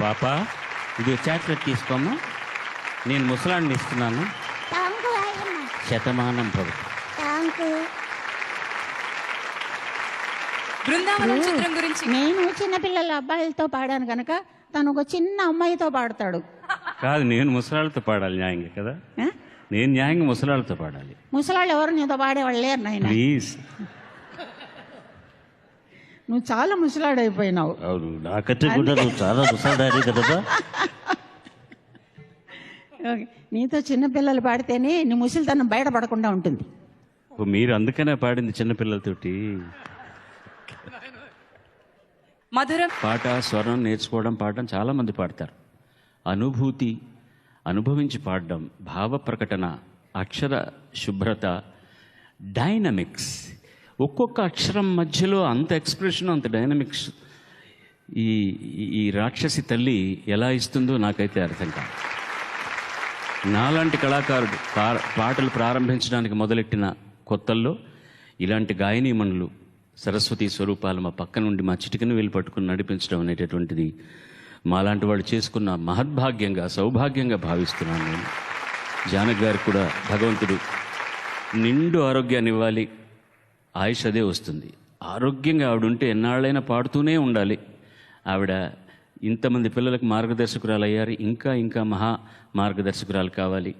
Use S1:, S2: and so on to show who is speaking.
S1: పాప ఇది చాక్లెట్ తీసుకోమ్మా. నేను ముసలాన్ని ఇస్తున్నాను. శతమానం ప్రభుత్వం
S2: తాంకు.
S3: బృందావనం చిత్రం గురించి.
S2: నేను చిన్నపిల్లల అబ్బాయిలతో పాడాను కనుక తను ఒక చిన్న అమ్మాయితో పాడతాడు.
S1: కాదు నేను ముసలాళ్ళతో పాడాలి న్యాయంగా కదా? నేను న్యాయంగా ముసలాళ్ళతో పాడాలి.
S2: ముసలాళ్ళు ఎవరు నీతో పాడేవాళ్ళు లేరు నాయన?
S1: ప్లీజ్.
S2: నువ్వు చాలా ముసలాడైపోయినావు.
S1: అవును నాకంటే కూడా నువ్వు చాలా ముసలాడాలి కదా
S2: ఓకే. నీతో చిన్నపిల్లలు పాడితేనే నీ ముసలితనం బయటపడకుండా ఉంటుంది.
S1: మీరు అందుకనే పాడింది చిన్నపిల్లలతోటి
S3: మధురం.
S1: పాట స్వరం నేర్చుకోవడం పాడడం చాలా మంది పాడతారు. అనుభూతి అనుభవించి పాడడం భావ ప్రకటన అక్షర శుభ్రత డైనమిక్స్. ఒక్కొక్క అక్షరం మధ్యలో అంత ఎక్స్ప్రెషన్ అంత డైనమిక్స్. ఈ ఈ- రాక్షసి తల్లి ఎలా ఇస్తుందో నాకైతే అర్థం కాదు. నాలాంటి కళాకారుడు పా- పాటలు ప్రారంభించడానికి మొదలెట్టిన కొత్తల్లో ఇలాంటి గాయనీమణులు సరస్వతి స్వరూపాలు మా పక్క నుండి మా చిటికను వేలు పట్టుకుని నడిపించడం అనేటటువంటిది మాలాంటి వాళ్ళు చేసుకున్న మహద్భాగ్యంగా సౌభాగ్యంగా భావిస్తున్నాను నేను. జానక్ గారికి కూడా భగవంతుడు నిండు ఆరోగ్యాన్ని ఇవ్వాలి. ఆయుష్ అదే వస్తుంది. ఆరోగ్యంగా ఆవిడ ఉంటే ఎన్నాళ్ళైనా పాడుతూనే ఉండాలి. ఆవిడ ఇంతమంది పిల్లలకు మార్గదర్శకురాలు అయ్యారు ఇంకా ఇంకా మహా మార్గదర్శకురాలు కావాలి.